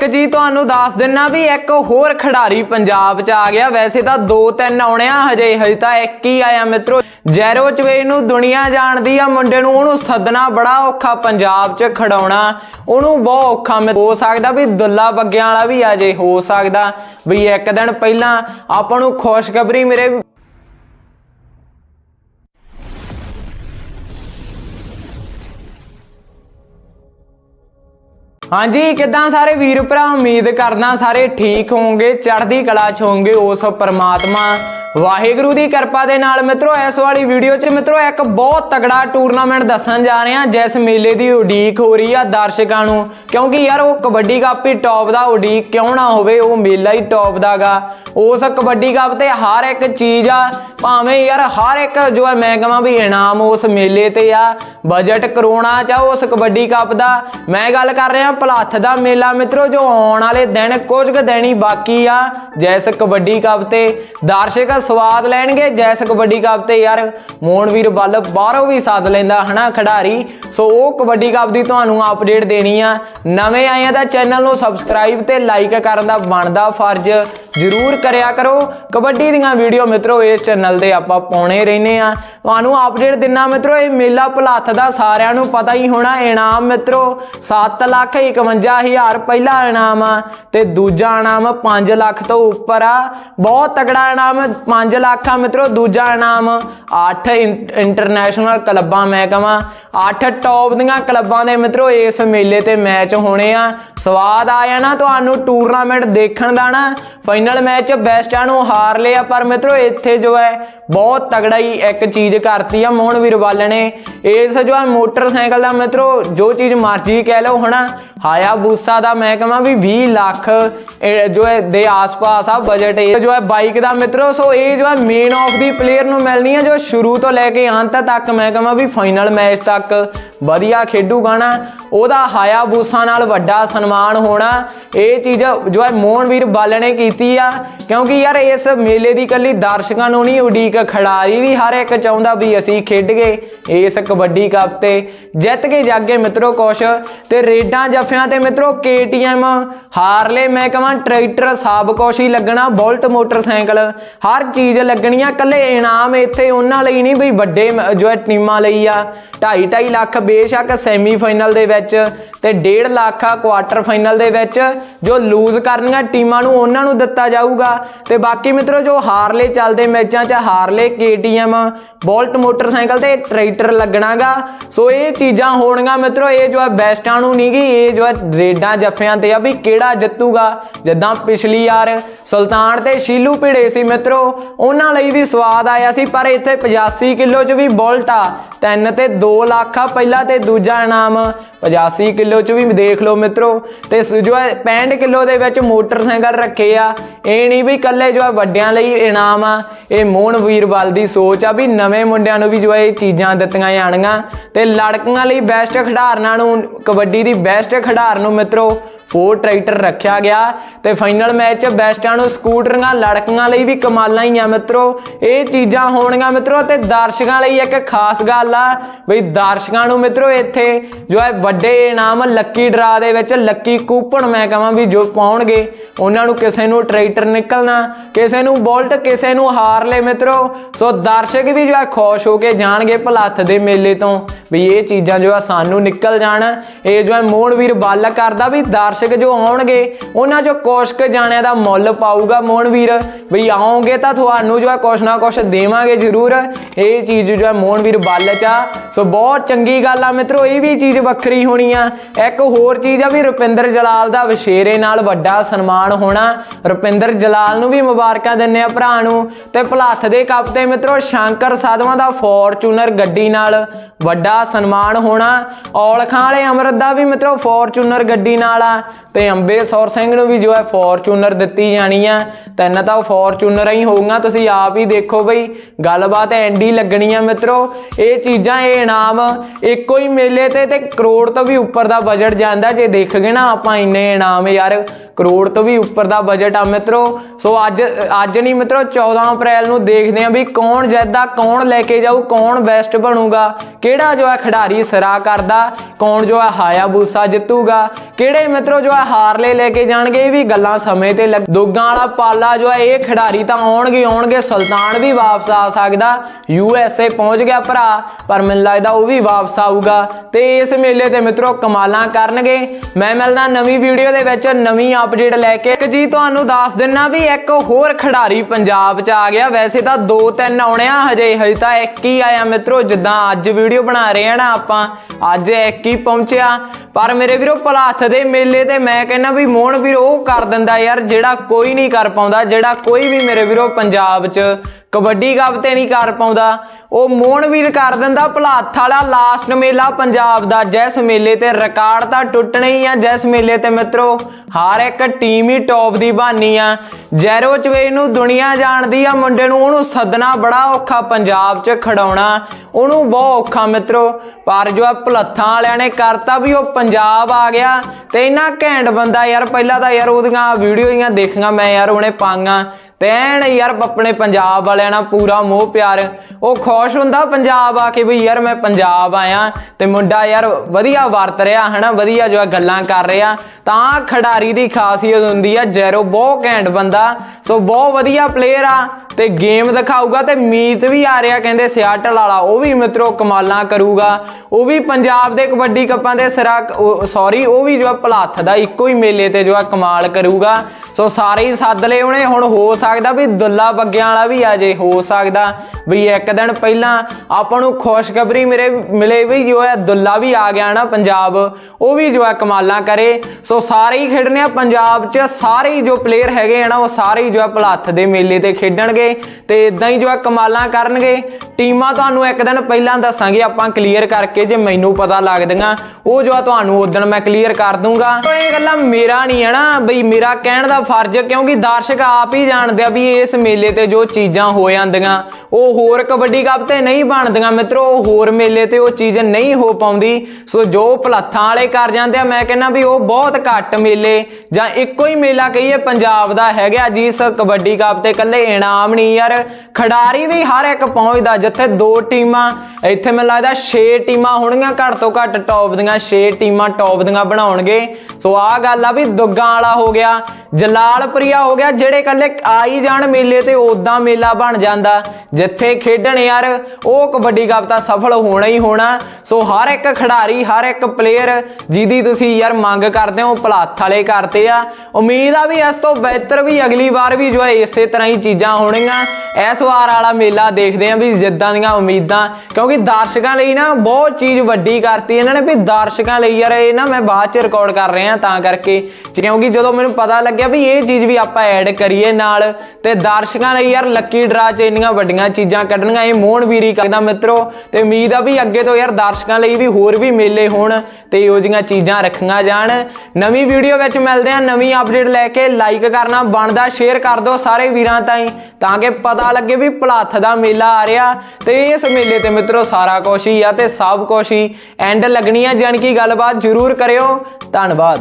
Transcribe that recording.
ਇੱਕ ਚੀਜ਼ ਤੁਹਾਨੂੰ ਦੱਸ ਦਿੰਨਾ ਵੀ ਇੱਕ ਹੋਰ ਖਿਡਾਰੀ ਪੰਜਾਬ 'ਚ ਆ ਗਿਆ। ਵੈਸੇ ਤਾਂ ਦੋ ਤਿੰਨ ਆਉਣੇ ਆ ਹਜੇ ਹਜੇ ਤਾਂ ਇੱਕ ਹੀ ਆਇਆ ਮਿੱਤਰੋ। ਜੈਰੋ ਚਵੇ ਨੂੰ ਦੁਨੀਆ ਜਾਣਦੀ ਆ, ਮੁੰਡੇ ਨੂੰ ਉਹਨੂੰ ਸੱਦਣਾ ਬੜਾ ਔਖਾ ਪੰਜਾਬ 'ਚ ਖੜਾਉਣਾ ਉਹਨੂੰ ਬਹੁਤ ਔਖਾ ਮਿ- ਹੋ ਸਕਦਾ ਵੀ ਦੁੱਲਾ ਬੱਗਿਆਂ ਵਾਲਾ ਵੀ ਆ ਜੇ, ਹੋ ਸਕਦਾ ਵੀ ਇੱਕ ਦਿਨ ਪਹਿਲਾਂ ਆਪਾਂ ਨੂੰ ਖੁਸ਼ਖਬਰੀ ਮੇਰੇ ਹਾਂਜੀ, ਕਿਦਾਂ ਸਾਰੇ ਵੀਰ ਭਰਾ? ਉਮੀਦ ਕਰਦਾ ਸਾਰੇ ਠੀਕ ਹੋਵੋਗੇ, ਚੜ੍ਹਦੀ ਕਲਾ 'ਚ ਹੋਵੋਗੇ, ਉਸ ਪਰਮਾਤਮਾ ਵਾਹਿਗੁਰੂ ਦੀ ਕਿਰਪਾ ਦੇ ਨਾਲ ਮਿੱਤਰੋ, ਇਸ ਵਾਲੀ ਵੀਡੀਓ 'ਚ ਮਿੱਤਰੋ, ਇੱਕ ਬਹੁਤ ਤਗੜਾ ਟੂਰਨਾਮੈਂਟ ਦੱਸਣ ਜਾ ਰਹੇ ਹਾਂ, ਜਿਸ ਮੇਲੇ ਦੀ ਉਡੀਕ ਹੋ ਰਹੀ ਆ ਦਰਸ਼ਕਾਂ ਨੂੰ। ਕਿਉਂਕਿ ਯਾਰ, ਉਹ ਕਬੱਡੀ ਕੱਪ ਹੀ ਟੌਪ ਦਾ ਉਡੀਕ ਕਿਉਂ ਨਾ ਹੋਵੇ, ਉਹ ਮੇਲਾ ਹੀ ਟੌਪ ਦਾਗਾ। ਉਸ ਕਬੱਡੀ ਕੱਪ ਤੇ ਹਰ ਇੱਕ ਚੀਜ਼ ਆ, ਭਾਵੇਂ ਯਾਰ, ਹਰ ਇੱਕ ਜੋ ਹੈ ਮੈਂ ਕਹਾਂ ਵੀ ਇਨਾਮ ਉਸ ਮੇਲੇ ਤੇ ਆ। ਬਜਟ ਕਰੋਨਾ ਚ ਉਸ ਕਬੱਡੀ ਕੱਪ ਦਾ। ਮੈਂ ਗੱਲ ਕਰ ਰਿਹਾ ਭਲੱਥ ਦਾ ਮੇਲਾ, ਮਿੱਤਰੋ, ਜੋ ਆਉਣ ਵਾਲੇ ਦਿਨ ਕੁਝ ਕੁ ਦਿਨ ਹੀ ਬਾਕੀ ਆ, ਜੈਸ ਕਬੱਡੀ ਕੱਪ ਤੇ। ਦਰਸ਼ਕ ਸਵਾਦ ਲੈਣਗੇ। ਜੈਸ ਕਬੱਡੀ ਕੱਪ ਤੇ ਯਾਰ ਮੋਹਨਵੀਰ ਬੱਲ ਬਾਹਰੋਂ ਵੀ ਸਾਥ ਲੈਂਦਾ ਹਨਾ ਖਿਡਾਰੀ। ਸੋ ਉਹ ਕਬੱਡੀ ਕੱਪ ਦੀ ਤੁਹਾਨੂੰ ਅਪਡੇਟ ਦੇਣੀ ਆ। ਨਵੇਂ ਆਏ ਆ ਤਾਂ ਚੈਨਲ ਨੂੰ ਸਬਸਕ੍ਰਾਈਬ ਤੇ ਲਾਈਕ ਕਰਨ ਦਾ ਬਣਦਾ ਫਰਜ਼ ਜ਼ਰੂਰ ਕਰਿਆ ਕਰੋ। ਕਬੱਡੀ ਦੀਆਂ ਵੀਡੀਓ ਮਿੱਤਰੋ, ਇਸ ਚੈਨਲ ਤੇ ਆਪਾਂ ਪਾਉਣੇ ਰਹਿੰਦੇ ਆ। ਤੁਹਾਨੂੰ ਅਪਡੇਟ ਦਿਨਾ ਮਿੱਤਰੋ, ਇਹ ਮੇਲਾ ਭਲੱਥ ਦਾ ਸਾਰਿਆਂ ਨੂੰ ਪਤਾ ਹੀ ਹੋਣਾ ਇਨਾਮ ਮਿੱਤਰੋ। 7 ਲੱਖ 51000 ਪਹਿਲਾ ਇਨਾਮ ਆ ਤੇ ਦੂਜਾ ਇਨਾਮ 5 ਲੱਖ ਤੋਂ ਉੱਪਰ ਆ। ਬਹੁਤ ਤਕੜਾ ਇਨਾਮ 5 ਲੱਖ ਆ ਮਿੱਤਰੋ ਦੂਜਾ ਇਨਾਮ 8 ਇੰਟਰਨੈਸ਼ਨਲ ਕਲੱਬਾਂ ਮੈਂ ਕਹਾਂ। 8 ਟੌਪ ਦੀਆਂ ਕਲੱਬਾਂ ਦੇ ਮਿੱਤਰੋ, ਇਸ ਮੇਲੇ ਤੇ ਮੈਚ ਹੋਣੇ ਆ। ਸਵਾਦ ਆ ਜਾਣਾ ਤੁਹਾਨੂੰ ਟੂਰਨਾਮੈਂਟ ਦੇਖਣ ਦਾ ਨਾ। ਫਾਈਨਲ ਮੈਚ ਬੈਸਟਾਂ ਨੂੰ ਹਾਰ ਲਿਆ, ਪਰ ਮਿੱਤਰੋ, ਇੱਥੇ ਜੋ ਹੈ, ਬਹੁਤ ਤਗੜਾ ਹੀ ਇੱਕ ਚੀਜ਼ ਕਰਤੀ ਆ ਮੋਹਨਵੀਰ ਵੱਲ ਨੇ। ਇਸ ਜੋ ਹੈ ਮੋਟਰਸਾਈਕਲ ਦਾ ਮਿੱਤਰੋ, ਜੋ ਚੀਜ਼ ਮਰਜ਼ੀ ਕਹਿ ਲਓ, ਹਨਾ। ਹਾਇਆ ਬੂਸਾ ਦਾ ਮੈਂ ਕਹਾਂ ਵੀ 20 ਲੱਖ ਜੋ ਹੈ, ਦੇ ਆਸ-ਪਾਸ ਆ ਬਜਟ ਇਹ ਜੋ ਹੈ ਬਾਈਕ ਦਾ ਮਿੱਤਰੋ। ਸੋ ਇਹ ਜੋ ਹੈ ਮੇਨ ਆਫ ਦੀ ਪਲੇਅਰ ਨੂੰ ਮਿਲਣੀ ਹੈ ਜੋ ਸ਼ੁਰੂ ਤੋਂ ਲੈ ਕੇ ਅੰਤ ਤੱਕ ਮੈਂ ਕਹਾਂ ਵੀ ਫਾਈਨਲ ਮੈਚ ਤੱਕ ਵਧੀਆ ਖੇਡੂ ਗਾਣਾ। ਉਹਦਾ ਹਾਇਆ ਬੂਸਾ ਨਾਲ ਵੱਡਾ ਸਨਮਾਨ ਹੋਣਾ, ਇਹ ਚੀਜ਼ ਜੋ ਹੈ ਮੋਹਨਵੀਰ ਬੱਲ ਨੇ ਕੀਤੀ ਆ, ਕਿਉਂਕਿ ਯਾਰ ਇਸ ਮੇਲੇ ਦੀ ਕੱਲੀ ਦਰਸ਼ਕਾਂ ਨੂੰ ਨਹੀਂ, ਉਡੀਕ ਖਿਡਾਰੀ ਵੀ ਹਰ ਇੱਕ ਚਾਹੁੰਦਾ ਵੀ ਅਸੀਂ ਖੇਡ ਗਏ, ਇਸ ਕਬੱਡੀ ਕੱਪ ਤੇ। ਜਿੱਤ ਕੇ ਜਾਗੇ ਮਿੱਤਰੋ ਕੁਛ, ਤੇ ਰੇਡਾਂ ਜਫਿਆਂ ਤੇ ਮਿੱਤਰੋ KTM ਹਾਰਲੇ ਮੈਂ ਕਹਾਂ ਟਰੈਕਟਰ ਸਭ ਕੁਛ ਹੀ ਲੱਗਣਾ, ਬੋਲਟ ਮੋਟਰਸਾਈਕਲ, ਹਰ ਚੀਜ਼ ਲੱਗਣੀ ਆ ਕੱਲੇ ਇਨਾਮ ਇੱਥੇ ਉਹਨਾਂ ਲਈ ਨਹੀਂ, ਵੀ ਵੱਡੇ ਜੋ ਹੈ ਟੀਮਾਂ ਲਈ ਆ। 2.5 2.5 ਲੱਖ ਬੇਸ਼ੱਕ ਸੈਮੀਫਾਈਨਲ ਦੇ ਵਿੱਚ ਤੇ 1.5 ਲੱਖ ਆ ਕੁਆਟਰ ਫਾਈਨਲ ਦੇ ਵਿੱਚ, ਜੋ ਲੂਜ਼ ਕਰਨੀਆਂ ਟੀਮਾਂ ਨੂੰ, ਉਹਨਾਂ ਨੂੰ ਦਿੱਤਾ ਜਾਊਗਾ। ਤੇ ਬਾਕੀ ਮਿੱਤਰੋ, ਜੋ ਹਾਰਲੇ ਚੱਲਦੇ ਮੈਚਾਂ 'ਚ, ਹਾਰਲੇ KTM, ਬੋਲਟ ਮੋਟਰਸਾਈਕਲ ਤੇ ਟਰੈਕਟਰ ਲੱਗਣਾਗਾ। ਸੋ ਇਹ ਚੀਜ਼ਾਂ ਹੋਣਗੀਆਂ ਮਿੱਤਰੋ, ਇਹ ਜੋ ਹੈ ਬੈਸਟਾਂ ਨੂੰ ਨਹੀਂਗੀ ਇਹ ਜੋ ਹੈ ਰੇਡਾਂ ਜੱਫਿਆਂ ਤੇ ਆ ਵੀ ਕਿਹੜਾ ਜਿੱਤੂਗਾ। ਜਿੱਦਾਂ ਪਿਛਲੀ ਯਾਰ ਸੁਲਤਾਨ ਤੇ ਸ਼ੀਲੂ ਭਿੜੇ ਸੀ ਮਿੱਤਰੋ, ਉਹਨਾਂ ਲਈ ਵੀ ਸਵਾਦ ਆਇਆ ਸੀ, ਪਰ ਇੱਥੇ 85 ਕਿਲੋ 'ਚ ਵੀ ਬੋਲਟ ਆ। ਤਿੰਨ ਤੇ 2 ਲੱਖ ਆ ਪਹਿਲਾ ਤੇ ਦੂਜਾ ਇਨਾਮ। 85 ਕਿਲੋ 'ਚ ਵੀ ਦੇਖ ਲਓ ਮਿੱਤਰੋ। ਤੇ ਸ- ਜੋ ਹੈ 65 ਕਿਲੋ ਦੇ ਵਿੱਚ ਮੋਟਰਸਾਈਕਲ ਰੱਖੇ ਆ। ਇਹ ਨਹੀਂ ਵੀ ਕੱਲੇ ਜੋ ਹੈ ਵੱਡਿਆਂ ਲਈ ਇਨਾਮ ਆ। ਇਹ ਮੋਹਨ ਵੀਰਵਾਲ ਦੀ ਸੋਚ ਆ ਵੀ ਨਵੇਂ ਮੁੰਡਿਆਂ ਨੂੰ ਵੀ ਜੋ ਹੈ ਇਹ ਚੀਜ਼ਾਂ ਦਿੱਤੀਆਂ ਜਾਣਗੀਆਂ। ਤੇ ਲੜਕੀਆਂ ਲਈ ਬੈਸਟ ਖਿਡਾਰਨਾਂ ਨੂੰ, ਕਬੱਡੀ ਦੀ ਬੈਸਟ ਖਿਡਾਰਨ ਨੂੰ ਮਿੱਤਰੋ ਫੋਰ ਟਰੈਕਟਰ ਰੱਖਿਆ ਗਿਆ ਤੇ ਫਾਈਨਲ ਮੈਚ 'ਚ ਬੈਸਟਾਂ ਨੂੰ ਸਕੂਟਰੀਆਂ, ਲੜਕੀਆਂ ਲਈ ਵੀ ਕਮਾਲਾਂ ਹੀ ਆ ਮਿੱਤਰੋ। ਇਹ ਚੀਜ਼ਾਂ ਹੋਣਗੀਆਂ ਮਿੱਤਰੋ ਤੇ ਦਰਸ਼ਕਾਂ ਲਈ ਇੱਕ ਖਾਸ ਗੱਲ ਆ ਬਈ ਦਰਸ਼ਕਾਂ ਨੂੰ ਮਿੱਤਰੋ ਇੱਥੇ ਜੋ ਹੈ ਵੱਡੇ ਇਨਾਮ ਲੱਕੀ ਡਰਾ ਦੇ ਵਿੱਚ ਲੱਕੀ ਕੂਪਨ ਮੈਂ ਕਹਾਂ ਵੀ ਜੋ ਪਾਉਣਗੇ, ਉਹਨਾਂ ਨੂੰ ਕਿਸੇ ਨੂੰ ਟਰੈਕਟਰ ਨਿਕਲਣਾ, ਕਿਸੇ ਨੂੰ ਬੋਲਟ, ਕਿਸੇ ਨੂੰ ਹਾਰ ਲੈ ਮਿੱਤਰੋ। ਸੋ ਦਰਸ਼ਕ ਵੀ ਜੋ ਹੈ ਖੁਸ਼ ਹੋ ਕੇ ਜਾਣਗੇ ਭਲੱਥ ਦੇ ਮੇਲੇ ਤੋਂ ਵੀ ਇਹ ਚੀਜ਼ਾਂ ਜੋ ਆ ਸਾਨੂੰ ਨਿਕਲ ਜਾਣ। ਇਹ ਜੋ ਹੈ ਮੋਹਨਵੀਰ ਬੱਲ ਕਰਦਾ ਵੀ ਦਰਸ਼ਕ ਜੋ ਆਉਣਗੇ, ਉਹਨਾਂ ਚੋਂ ਕੁਛ ਕੁ ਜਾਣਿਆਂ ਦਾ ਮੁੱਲ ਪਾਊਗਾ ਮੋਹਨਵੀਰ ਵੀ ਆਓਗੇ ਤਾਂ ਤੁਹਾਨੂੰ ਜੋ ਹੈ ਕੁਛ ਨਾ ਕੁਛ ਦੇਵਾਂਗੇ ਜ਼ਰੂਰ। ਇਹ ਚੀਜ਼ ਜੋ ਹੈ ਮੋਹਨਵੀਰ ਬੱਲ ਚ ਆ। ਸੋ ਬਹੁਤ ਚੰਗੀ ਗੱਲ ਆ ਮਿੱਤਰੋ, ਇਹ ਵੀ ਚੀਜ਼ ਵੱਖਰੀ ਹੋਣੀ ਆ। ਇੱਕ ਹੋਰ ਚੀਜ਼ ਆ ਵੀ ਰੁਪਿੰਦਰ ਜਲਾਲ ਦਾ ਵਿਸ਼ੇਰੇ ਨਾਲ ਵੱਡਾ ਸਨਮਾਨ ਹੋਣਾ। ਰੁਪਿੰਦਰ ਜਲਾਲ ਨੂੰ ਵੀ ਮੁਬਾਰਕਾਂ ਦਿੰਨੇ ਆ ਭਰਾ ਨੂੰ। ਤੇ ਭਲੱਥ ਦੇ ਕੱਪ ਤੇ ਮਿੱਤਰੋ, ਸ਼ੰਕਰ ਸਾਧਵਾਂ ਦਾ ਫੋਰਚੂਨਰ ਗੱਡੀ ਨਾਲ ਵੱਡਾ ਸਨਮਾਨ ਹੋਣਾ। ਔਲਖਾਂ ਵਾਲੇ ਅਮਰਤ ਦਾ ਵੀ ਮਿੱਤਰੋ, ਫੋਰਚੂਨਰ ਗੱਡੀ ਨਾਲ ਆ। ਤੇ ਅੰਬੇ ਸਿੰਘ ਨੂੰ ਵੀ ਜੋ ਹੈ ਫੋਰਚੂਨਰ ਦਿੱਤੀ ਜਾਣੀ ਆ। ਤਿੰਨ ਤਾਂ ਫੋਰਚੂਨਰ ਹੀ ਹੋਊਗਾ। ਤੁਸੀਂ ਆਪ ਹੀ ਦੇਖੋ ਬਈ, ਗੱਲਬਾਤ ਐਂਡੀ ਲੱਗਣੀ ਆ ਮਿੱਤਰੋ। ਇਹ ਚੀਜ਼ਾਂ, ਇਹ ਇਨਾਮ ਇੱਕੋ ਹੀ ਮੇਲੇ ਤੇ ਤੇ ਕਰੋੜ ਤੋਂ ਵੀ ਉੱਪਰ ਦਾ ਬਜਟ ਜਾਂਦਾ। ਜੇ ਦੇਖ ਗਏ ਨਾ ਆਪਾਂ ਇੰਨੇ ਇਨਾਮ ਯਾਰ ਕਰੋੜ ਤੋਂ ਵੀ ਉੱਪਰ ਦਾ ਬਜਟ ਆ ਮਿੱਤਰੋ। ਸੋ ਅੱਜ ਅੱਜ ਨਹੀਂ ਮਿੱਤਰੋ 14 ਅਪ੍ਰੈਲ ਨੂੰ ਦੇਖਦੇ ਆਂ ਵੀ ਕੌਣ ਜਿੱਤਦਾ ਕੌਣ ਲੈ ਕੇ ਜਾਊ, ਕੌਣ ਬੈਸਟ ਬਣੂਗਾ। ਕਿਹੜਾ ਜੋ ਹੈ ਖਿਡਾਰੀ ਸਰਾ ਕਰਦਾ, ਕੌਣ ਜੋ ਹੈ ਹਾਇਆਬੂਸਾ ਜਿੱਤੂਗਾ। ਕਿਹੜੇ ਮਿੱਤਰੋ ਜੋ ਹੈ ਹਾਰਲੇ ਲੈ ਕੇ ਜਾਣਗੇ, ਇਹ ਵੀ ਗੱਲਾਂ ਸਮੇਂ ਤੇ ਲੱਗ ਦੋਗਾਂ ਵਾਲਾ ਪਾਲਾ ਜੋ ਹੈ ਇਹ ਖਿਡਾਰੀ ਤਾਂ ਆਉਣਗੇ ਆਉਣਗੇ, ਸੁਲਤਾਨ ਵੀ ਵਾਪਸ ਆ ਸਕਦਾ। ਯੂ ਐਸ ਏ ਪਹੁੰਚ ਗਿਆ ਭਰਾ, ਪਰ ਮੈਨੂੰ ਲੱਗਦਾ ਉਹ ਵੀ ਵਾਪਸ ਆਊਗਾ। ਤੇ ਇਸ ਮੇਲੇ ਤੇ ਮਿੱਤਰੋ ਕਮਾਲਾਂ ਕਰਨਗੇ। ਮੈਂ ਮਿਲਦਾ ਨਵੀਂ ਵੀਡੀਓ ਦੇ ਵਿੱਚ, ਨਵੀਂ ਅਪਡੇਟ ਲੈ ਕੇ ਇੱਕ ਜੀ ਤੁਹਾਨੂੰ ਦੱਸ ਦਿੰਨਾ ਵੀ ਇੱਕ ਹੋਰ ਖਿਡਾਰੀ ਪੰਜਾਬ 'ਚ ਆ ਗਿਆ। ਵੈਸੇ ਤਾਂ ਦੋ ਤਿੰਨ ਆਉਣੇ ਆ, ਹਜੇ ਹਜੇ ਤਾਂ ਇੱਕ ਹੀ ਆਇਆ ਮਿੱਤਰੋ, ਜਿੱਦਾਂ ਅੱਜ ਵੀਡੀਓ ਬਣਾ ਰਹੇ ਆ ਨਾ ਆਪਾਂ, ਅੱਜ ਇੱਕ ਹੀ ਪਹੁੰਚਿਆ। ਪਰ ਮੇਰੇ ਵੀਰੋ ਭਲਾਥ ਦੇ ਮੇਲੇ ਤੇ ਮੈਂ ਕਹਿੰਦਾ ਵੀ ਮੋਹਨ ਵੀਰੋ, ਉਹ ਕਰ ਦਿੰਦਾ ਯਾਰ, ਜਿਹੜਾ ਕੋਈ ਨਹੀਂ ਕਰ ਪਾਉਂਦਾ, ਜਿਹੜਾ ਕੋਈ ਵੀ ਮੇਰੇ ਵੀਰੋ ਪੰਜਾਬ 'ਚ ਕਬੱਡੀ ਕੱਪ ਤੇ ਨਹੀਂ ਕਰ ਪਾਉਂਦਾ। ਉਹ ਮੋਹਨਵੀਰ ਕਰ ਦਿੰਦਾ ਭਲਾਥ ਵਾਲਾ ਲਾਸਟ ਮੇਲਾ ਪੰਜਾਬ ਦਾ। ਜਿਸ ਮੇਲੇ ਤੇ ਰਿਕਾਰਡ ਤਾਂ ਟੁੱਟਣਾ ਹੀ ਆ ਜਿਸ ਮੇਲੇ ਤੇ ਮਿੱਤਰੋ। ਹਰ ਇੱਕ ਟੀਮ ਹੀ ਟੌਪ ਦੀ ਬਾਨੀ ਆ। ਜੈਰੋ ਚਵੇ ਨੂੰ ਦੁਨੀਆ ਜਾਣਦੀ ਆ ਮੁੰਡੇ ਨੂੰ। ਉਹਨੂੰ ਸੱਦਣਾ ਬੜਾ ਔਖਾ ਪੰਜਾਬ 'ਚ ਖੜਾਉਣਾ ਉਹਨੂੰ ਬਹੁਤ ਔਖਾ ਮਿੱਤਰੋ। ਪਰ ਜੋ ਆ ਭਲੱਥਾਂ ਵਾਲਿਆਂ ਨੇ ਕਰਤਾ ਵੀ ਉਹ ਪੰਜਾਬ ਆ ਗਿਆ। ਤੇ ਇੰਨਾ ਘੈਂਟ ਬੰਦਾ ਯਾਰ, ਪਹਿਲਾਂ ਤਾਂ ਯਾਰ ਉਹਦੀਆਂ ਵੀਡੀਓ ਦੀਆਂ ਦੇਖੀਆਂ ਮੈਂ ਯਾਰ, ਉਹਨੇ ਪਾਈਆਂ। ਤੇ ਯਾਰ ਆਪਣੇ ਪੰਜਾਬ ਵਾਲਿਆਂ ਨਾਲ ਪੂਰਾ ਮੋਹ ਪਿਆਰ। ਉਹ ਖੁਸ਼ ਹੁੰਦਾ ਪੰਜਾਬ ਆ ਕੇ ਵੀ ਯਾਰ ਮੈਂ ਪੰਜਾਬ ਆਇਆ ਤੇ ਮੁੰਡਾ ਯਾਰ ਵਧੀਆ ਵਰਤ ਰਿਹਾ, ਹਨਾ, ਵਧੀਆ ਜੋ ਗੱਲਾਂ ਕਰ ਰਿਹਾ। ਤਾਂ ਖਿਡਾਰੀ ਦੀ ਖਾਸੀਅਤ ਹੁੰਦੀ ਆ, ਜੈਰੋ ਬਹੁਤ ਘੈਂਟ ਬੰਦਾ, ਸੋ ਬਹੁਤ ਵਧੀਆ ਪਲੇਅਰ ਆ ਤੇ ਗੇਮ ਦਿਖਾਊਗਾ ਤੇ ਮੀਤ ਵੀ ਆ ਰਿਹਾ ਕਹਿੰਦੇ ਸਿਆਟਲ ਵਾਲਾ, ਉਹ ਵੀ ਮਿੱਤਰੋ ਕਮਾਲਾਂ ਕਰੂਗਾ। ਉਹ ਵੀ ਪੰਜਾਬ ਦੇ ਕਬੱਡੀ ਕੱਪਾਂ ਦੇ ਸਿਰਾ ਸੌਰੀ ਉਹ ਵੀ ਜੋ ਭਲਾਥ ਦਾ ਇੱਕੋ ਹੀ ਮੇਲੇ ਤੇ ਜੋ ਆ ਕਮਾਲ ਕਰੂਗਾ। ਸੋ ਸਾਰੇ ਹੀ ਸੱਦ ਲਏ ਉਹਨੇ, ਹੁਣ ਹੋ ਸਕਦਾ ਸਕਦਾ ਵੀ ਦੁੱਲਾ ਬੱਗਿਆਂ ਵਾਲਾ ਵੀ ਆ ਜੇ, ਹੋ ਸਕਦਾ ਵੀ ਇੱਕ ਦਿਨ ਪਹਿਲਾਂ ਆਪਾਂ ਨੂੰ ਖੁਸ਼ਖਬਰੀ ਮੇਰੇ ਮਿਲੇ ਵੀ ਜੋ ਹੈ ਦੁੱਲਾ ਵੀ ਆ ਗਿਆ ਨਾ ਪੰਜਾਬ, ਉਹ ਵੀ ਜੋ ਹੈ ਕਮਾਲਾਂ ਕਰੇ। ਸੋ ਸਾਰੇ ਹੀ ਖੇਡਣੇ ਆ ਪੰਜਾਬ 'ਚ, ਸਾਰੇ ਹੀ ਜੋ ਪਲੇਅਰ ਹੈਗੇ ਆ ਨਾ, ਉਹ ਸਾਰੇ ਹੀ ਜੋ ਹੈ ਭਲੱਥ ਦੇ ਮੇਲੇ ਤੇ ਖੇਡਣਗੇ ਤੇ ਇਦਾਂ ਹੀ ਜੋ ਹੈ ਕਮਾਲਾਂ ਕਰਨਗੇ। ਟੀਮਾਂ ਤੁਹਾਨੂੰ ਇੱਕ ਦਿਨ ਪਹਿਲਾਂ ਦੱਸਾਂਗੇ, ਆਪਾਂ ਕਲੀਅਰ ਕਰਕੇ ਜੇ ਮੈਨੂੰ ਪਤਾ ਲੱਗਦੀਆਂ, ਉਹ ਜੋ ਤੁਹਾਨੂੰ ਉਦੋਂ ਮੈਂ ਕਲੀਅਰ ਕਰ ਦੂੰਗਾ। ਇਹ ਗੱਲਾਂ ਮੇਰਾ ਨਹੀਂ ਹੈ ਨਾ, ਬਈ ਮੇਰਾ ਕਹਿਣ ਦਾ ਫਰਜ਼ ਕਿਉਂਕਿ ਦਰਸ਼ਕ ਆਪ ਹੀ ਜਾਣਦੇ ਆ ਵੀ ਇਸ ਮੇਲੇ ਤੇ ਜੋ ਚੀਜ਼ਾਂ ਹੋ ਜਾਂਦੀਆਂ, ਉਹ ਹੋਰ ਕਬੱਡੀ ਕੱਪ ਤੇ ਨਹੀਂ ਬਣਦੀਆਂ। ਮਿੱਤਰੋ, ਉਹ ਹੋਰ ਮੇਲੇ ਤੇ ਉਹ ਚੀਜ਼ ਨਹੀਂ ਹੋ ਪਾਉਂਦੀ। ਸੋ ਜੋ ਭਲੱਥਾਂ ਵਾਲੇ ਕਰ ਜਾਂਦੇ ਆ, ਮੈਂ ਕਹਿੰਦਾ ਵੀ ਉਹ ਬਹੁਤ ਘੱਟ ਮੇਲੇ ਜਾਂ ਇੱਕੋ ਹੀ ਮੇਲਾ ਕਹੀਏ, ਪੰਜਾਬ ਦਾ ਹੈਗਾ ਜਿਸ ਕਬੱਡੀ ਕੱਪ ਤੇ ਇਕੱਲੇ ਇਨਾਮ ਨਹੀਂ ਯਾਰ, ਖਿਡਾਰੀ ਵੀ ਹਰ ਇੱਕ ਪਹੁੰਚਦਾ, ਜਿੱਥੇ ਦੋ ਟੀਮਾਂ, ਇੱਥੇ ਮੈਨੂੰ ਲੱਗਦਾ 6 ਟੀਮਾਂ ਹੋਣਗੀਆਂ, ਘੱਟ ਤੋਂ ਘੱਟ ਟੌਪ ਦੀਆਂ 6 ਟੀਮਾਂ ਟੌਪ ਦੀਆਂ ਬਣਾਉਣਗੇ। ਸੋ ਆਹ ਗੱਲ ਆ ਵੀ ਦੁੱਗਾਂ ਵਾਲਾ ਹੋ ਗਿਆ। ਜਲਾਲਪੁਰੀਆ ਹੋ ਗਿਆ, ਜਿਹੜੇ ਇਕੱਲੇ ਆਈ ਜਾਣ ਮੇਲੇ ਤੇ ਉਦਾਂ ਮੇਲਾ ਬਣ ਜਾਂਦਾ। ਜਿੱਥੇ ਖੇਡਣ ਯਾਰ, ਉਹ ਕਬੱਡੀ ਕੱਪ ਤਾਂ ਸਫਲ ਹੋਣਾ ਹੀ ਹੋਣਾ। ਸੋ ਹਰ ਇੱਕ ਖਿਡਾਰੀ, ਹਰ ਇੱਕ ਪਲੇਅਰ ਜਿਹਦੀ ਤੁਸੀਂ ਯਾਰ ਮੰਗ ਕਰਦੇ ਹੋ ਭਲਾਥ ਵਾਲੇ ਕਰਤੇ ਆ। ਉਮੀਦ ਆ ਵੀ ਇਸ ਤੋਂ ਬਿਹਤਰ ਵੀ ਅਗਲੀ ਵਾਰ ਵੀ ਜੋ ਹੈ ਇਸੇ ਤਰ੍ਹਾਂ ਹੀ ਚੀਜ਼ਾਂ ਹੋਣਗੀਆਂ। ਇਸ ਵਾਰ ਵਾਲਾ ਮੇਲਾ ਦੇਖਦੇ ਆ ਵੀ ਜਿੱਦਾਂ ਦੀਆਂ ਉਮੀਦਾਂ, ਕਿਉਂਕਿ ਦਰਸ਼ਕਾਂ ਲਈ ਨਾ ਬਹੁਤ ਚੀਜ਼ ਵੱਡੀ ਕਰਤੀ ਇਹਨਾਂ ਨੇ ਵੀ ਦਰਸ਼ਕਾਂ ਲਈ ਯਾਰ ਇਹ ਨਾ ਮੈਂ ਬਾਅਦ ਚ ਰਿਕਾਰਡ ਕਰ ਰਿਹਾ ਤਾਂ ਕਰਕੇ। ਕਿਉਂਕਿ ਜਦੋਂ ਮੈਨੂੰ ਪਤਾ ਲੱਗਿਆ ਵੀ ਇਹ ਚੀਜ਼ ਵੀ ਆਪਾਂ ਐਡ ਕਰੀਏ ਨਾਲ। ਤੇ ਦਰਸ਼ਕਾਂ ਲਈ ਯਾਰ ਲੱਕੀ ਡਰਾ ਚ ਇੰਨੀਆਂ ਵੱਡੀਆਂ ਚੀਜ਼ਾਂ ਕੱਢਣੀਆਂ, ਇਹ ਮੋਹਨ ਵੀਰੀ ਕਰਦਾ ਮਿੱਤਰੋ, ਤੇ ਉਮੀਦ ਆ ਵੀ ਅੱਗੇ ਤੋਂ ਯਾਰ ਦਰਸ਼ਕਾਂ ਲਈ ਵੀ ਹੋਰ ਵੀ ਮੇਲੇ ਹੋਣ ਤੇ ਇਹੋ ਜਿਹੀਆਂ ਚੀਜ਼ਾਂ ਰੱਖੀਆਂ ਜਾਣ। ਨਵੀਂ ਵੀਡੀਓ ਵਿੱਚ ਮਿਲਦੇ ਆ ਨਵੀਂ ਅਪਡੇਟ ਲੈ ਕੇ ਲਾਈਕ ਕਰਨਾ ਬਣਦਾ ਸ਼ੇਅਰ ਕਰ ਦਿਓ ਸਾਰੇ ਵੀਰਾਂ ਤਾਈਂ, ਤਾਂ ਕਿ ਪਤਾ ਲੱਗੇ ਵੀ ਭਲਾਥ ਦਾ ਮੇਲਾ ਆ ਰਿਹਾ। ਤੇ ਇਸ ਮੇਲੇ ਤੇ ਮਿੱਤਰੋ ਸਾਰਾ ਕੁਝ ਹੀ ਆ ਤੇ ਸਭ ਕੁਝ ਹੀ ਐਂਡ ਲੱਗਣੀ ਆ, ਜਾਣੀ ਕਿ ਗੱਲਬਾਤ ਜ਼ਰੂਰ ਕਰਿਓ। ਧੰਨਵਾਦ।